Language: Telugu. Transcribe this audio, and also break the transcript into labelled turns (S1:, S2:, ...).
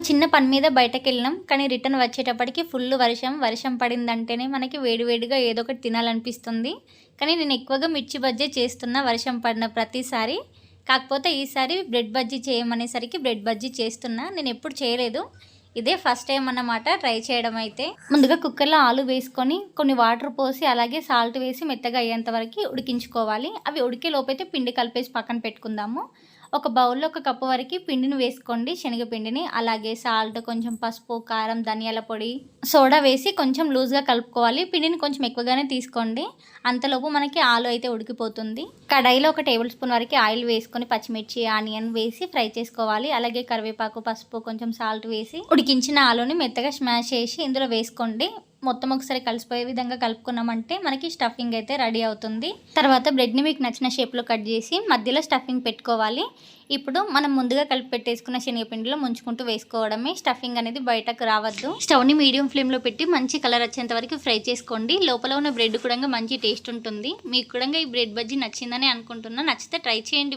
S1: చిన్న పని మీద బయటకు వెళ్ళినాం కానీ రిటర్న్ వచ్చేటప్పటికి ఫుల్ వర్షం వర్షం పడిందంటేనే మనకి వేడివేడిగా ఏదో ఒకటి తినాలనిపిస్తుంది. కానీ నేను ఎక్కువగా మిర్చి బజ్జీ చేస్తున్నా వర్షం పడిన ప్రతిసారి. కాకపోతే ఈసారి బ్రెడ్ బజ్జీ చేయమనేసరికి బ్రెడ్ బజ్జీ చేస్తున్నా. నేను ఎప్పుడు చేయలేదు. ఇదే ఫస్ట్ టైం అన్నమాట ట్రై చేయడం అయితే. ముందుగా కుక్కర్లో ఆలు వేసుకొని కొన్ని వాటర్ పోసి అలాగే సాల్ట్ వేసి మెత్తగా అయ్యేంత వరకు ఉడికించుకోవాలి. అవి ఉడికే లోపైతే పిండి కలిపేసి పక్కన పెట్టుకుందాము. ఒక బౌల్లో ఒక కప్పు వరకు పిండిని వేసుకోండి. శనగపిండిని అలాగే సాల్ట్ కొంచెం పసుపు కారం ధనియాల పొడి సోడా వేసి కొంచెం లూజ్గా కలుపుకోవాలి. పిండిని కొంచెం ఎక్కువగానే తీసుకోండి. అంతలోపు మనకి ఆలు అయితే ఉడికిపోతుంది. కడాయిలో ఒక టేబుల్ స్పూన్ వరకు ఆయిల్ వేసుకొని పచ్చిమిర్చి ఆనియన్ వేసి ఫ్రై చేసుకోవాలి. అలాగే కరివేపాకు పసుపు కొంచెం సాల్ట్ వేసి ఉడికించిన ఆలుని మెత్తగా స్మాష్ చేసి ఇందులో వేసుకోండి. మొత్తం ఒకసారి కలిసిపోయే విధంగా కలుపుకున్నామంటే మనకి స్టఫింగ్ అయితే రెడీ అవుతుంది. తర్వాత బ్రెడ్ని మీకు నచ్చిన షేప్లో కట్ చేసి మధ్యలో స్టఫింగ్ పెట్టుకోవాలి. ఇప్పుడు మనం ముందుగా కలిపి పెట్టేసుకున్న శనగపిండిలో ముంచుకుంటూ వేసుకోవడమే. స్టఫింగ్ అనేది బయటకు రావద్దు. స్టవ్ని మీడియం ఫ్లేమ్లో పెట్టి మంచి కలర్ వచ్చేంత వరకు ఫ్రై చేసుకోండి. లోపల ఉన్న బ్రెడ్ కూడా మంచి టేస్ట్ ఉంటుంది. మీకు కూడా ఈ బ్రెడ్ బజ్జీ నచ్చిందని అనుకుంటున్నా. నచ్చితే ట్రై చేయండి.